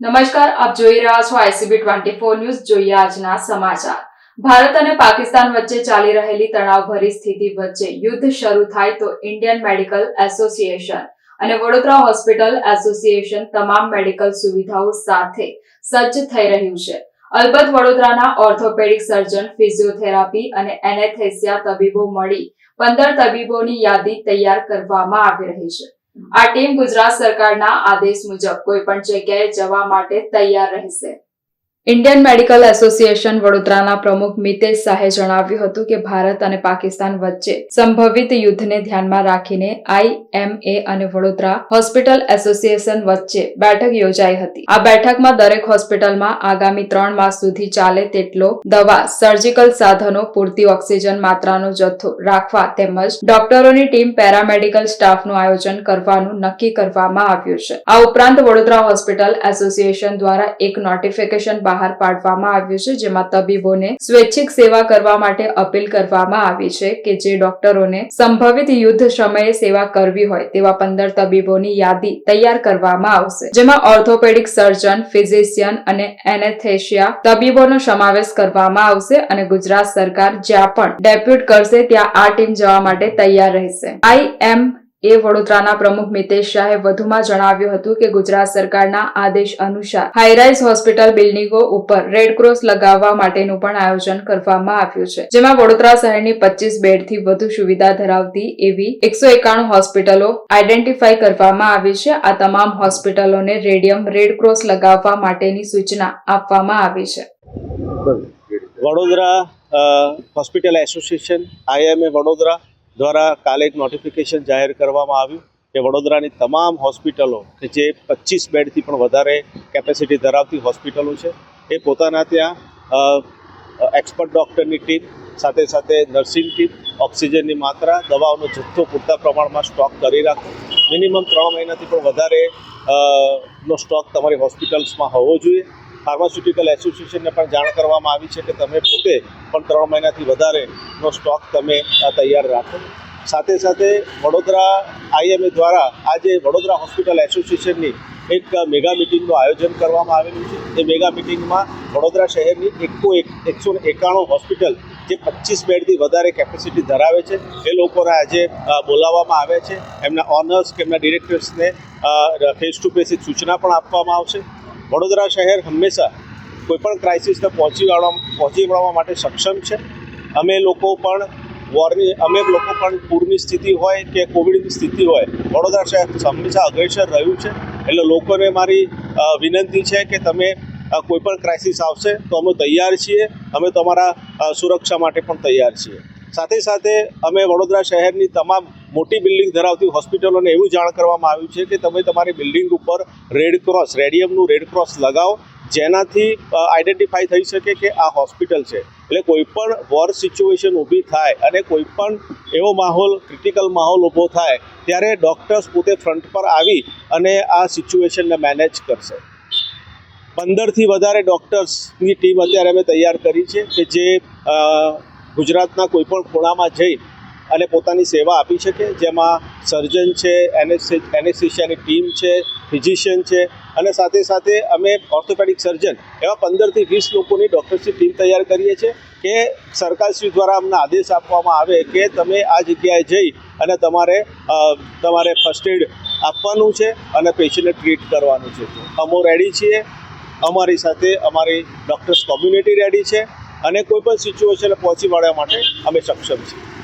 નમસ્કાર, આપ જોઈ રહ્યા છો આઈસીબી ટ્વેન્ટી ફોર ન્યૂઝ, જોઈએ આજના સમાચાર. ભારત અને પાકિસ્તાન વચ્ચે ચાલી રહેલી તણાવભરી સ્થિતિ વચ્ચે યુદ્ધ શરૂ થાય તો ઇન્ડિયન મેડિકલ એસોસિએશન અને વડોદરા હોસ્પિટલ એસોસિએશન તમામ મેડિકલ સુવિધાઓ સાથે સજ્જ થઈ રહ્યું છે. અલબત્ત વડોદરાના ઓર્થોપેડિક સર્જન, ફિઝિયોથેરાપી અને એનેથેસિયા તબીબો મળી પંદર તબીબોની યાદી તૈયાર કરવામાં આવી રહી છે. આ ટીમ ગુજરાત સરકારના આદેશ મુજબ કોઈ પણ જગ્યાએ જવા માટે તૈયાર રહેશે. ઇન્ડિયન મેડિકલ એસોસિએશન વડોદરાના પ્રમુખ મિતેશ શાહે જણાવ્યું હતું કે ભારત અને પાકિસ્તાન વચ્ચે સંભવિત યુદ્ધને ધ્યાનમાં રાખીને આઈએમએ અને વડોદરા હોસ્પિટલ એસોસિએશન વચ્ચે બેઠક યોજાઈ હતી. આ બેઠકમાં દરેક હોસ્પિટલમાં આગામી ત્રણ માસ સુધી ચાલે તેટલો દવા, સર્જિકલ સાધનો, પૂરતી ઓક્સિજન માત્રાનો જથ્થો રાખવા તેમજ ડોક્ટરોની ટીમ પેરામેડિકલ સ્ટાફનું આયોજન કરવાનું નક્કી કરવામાં આવ્યું છે. આ ઉપરાંત વડોદરા હોસ્પિટલ એસોસિએશન દ્વારા એક નોટિફિકેશન બહાર પાડવામાં આવ્યું છે, જેમાં તબીબોને સ્વૈચ્છિક સેવા કરવા માટે અપીલ કરવામાં આવી છે કે જે ડોક્ટરોને સંભવિત યુદ્ધ સમયે સેવા કરવી હોય તેવા પંદર તબીબોની યાદી તૈયાર કરવામાં આવશે, જેમાં ઓર્થોપેડિક સર્જન, ફિઝિશિયન અને એનેસ્થેશિયા તબીબોનો સમાવેશ કરવામાં આવશે અને ગુજરાત સરકાર જ્યાં પણ ડેપ્યુટ કરશે ત્યાં આ ટીમ જવા માટે તૈયાર રહેશે. આઈ એમ એ વડોદરાના પ્રમુખ મિતેશ શાહે વધુમાં જણાવ્યું હતું કે ગુજરાત સરકારના આદેશ અનુસાર હાઈરાઇઝ હોસ્પિટલ બિલ્ડિંગો ઉપર રેડ ક્રોસ લગાવવા માટેનું પણ આયોજન કરવામાં આવ્યું છે. જેમાં વડોદરા શહેરની પચીસ બેડથી વધુ સુવિધા ધરાવતી એવી એકસો એકાણું હોસ્પિટલો આઈડેન્ટિફાઈ કરવામાં આવી છે. આ તમામ હોસ્પિટલોને રેડિયમ રેડ ક્રોસ લગાવવા માટેની સૂચના આપવામાં આવી છે. Vadodara hospital association, IMA Vadodara દ્વારા કાલે એક નોટિફિકેશન જાહેર કરવામાં આવ્યું કે વડોદરાની તમામ હોસ્પિટલો કે જે પચીસ બેડથી પણ વધારે કેપેસિટી ધરાવતી હોસ્પિટલો છે, એ પોતાના ત્યાં એક્સપર્ટ ડૉક્ટરની ટીમ સાથે સાથે નર્સિંગ ટીમ ઓક્સિજનની માત્રા, દવાઓનો જથ્થો પૂરતા પ્રમાણમાં સ્ટોક કરી રાખો. મિનિમમ ત્રણ મહિનાથી પણ વધારે નો સ્ટોક તમારી હોસ્પિટલ્સમાં હોવો જોઈએ. ફાર્માસ્યુટિકલ એસોસિએશનને પણ જાણ કરવામાં આવી છે કે તમે પોતે પણ ત્રણ મહિનાથી વધારેનો સ્ટોક તમે તૈયાર રાખો. સાથે સાથે વડોદરા આઈએમએ દ્વારા આજે વડોદરા હોસ્પિટલ એસોસિએશનની એક મેગા મિટિંગનું આયોજન કરવામાં આવેલું છે. એ મેગા મિટિંગમાં વડોદરા શહેરની એકો એક, એકસો એકાણું હોસ્પિટલ જે પચીસ બેડથી વધારે કેપેસિટી ધરાવે છે. એ લોકોને આજે બોલાવવામાં આવ્યા છે. એમના ઓનર્સ કે એમના ડિરેક્ટર્સને ફેસ ટુ ફેસ સૂચના પણ આપવામાં આવશે. વડોદરા શહેર હંમેશા કોઈપણ ક્રાઇસિસને પહોંચી વળવા પહોંચી વળવા માટે સક્ષમ છે. અમે લોકો પણ વોરની અમે લોકો પણ પૂરની સ્થિતિ હોય કે કોવિડની સ્થિતિ હોય, વડોદરા શહેર હંમેશા અગ્રેસર રહ્યું છે. એટલે લોકોને મારી વિનંતી છે કે તમે કોઈ પણ ક્રાઇસિસ આવશે તો અમે તૈયાર છીએ. અમે તમારા સુરક્ષા માટે પણ તૈયાર છીએ. સાથે સાથે અમે વડોદરા શહેરની તમામ મોટી બિલ્ડિંગ ધરાવતી હોસ્પિટલોને એવું જાણ કરવામાં આવ્યું છે કે તમે તમારી બિલ્ડિંગ ઉપર રેડ ક્રોસ, રેડિયમનું રેડ ક્રોસ લગાવો, જેનાથી આઈડેન્ટિફાઈ થઈ શકે કે આ હોસ્પિટલ છે. એટલે કોઈ પણ વોર સિચ્યુએશન ઊભી થાય અને કોઈ પણ એવો માહોલ, ક્રિટિકલ માહોલ ઊભો થાય, ત્યારે ડૉક્ટર્સ પોતે ફ્રન્ટ પર આવી અને આ સિચ્યુએશનને મેનેજ કરશે. પંદરથી વધારે ડૉક્ટર્સની ટીમ અત્યારે અમે તૈયાર કરી છે કે જે ગુજરાતના કોઈપણ ખૂણામાં જઈ અને પોતાની સેવા આપી શકે, જેમાં સર્જન છે એનેસ્થિશિયાની ટીમ છે, ફિઝિશિયન છે, અને સાથે સાથે અમે ઓર્થોપેડિક સર્જન એવા પંદરથી વીસ લોકોની ડૉક્ટર્સની ટીમ તૈયાર કરીએ છીએ કે સરકારશ્રી દ્વારા અમને આદેશ આપવામાં આવે કે તમે આ જગ્યાએ જઈ અને તમારે તમારે ફર્સ્ટ એડ આપવાનું છે અને પેશન્ટને ટ્રીટ કરવાનું છે. અમો રેડી છીએ. અમારી સાથે અમારી ડૉક્ટર્સ કોમ્યુનિટી રેડી છે અને કોઈ પણ સિચ્યુએશને પહોંચી વળવા માટે અમે સક્ષમ છીએ.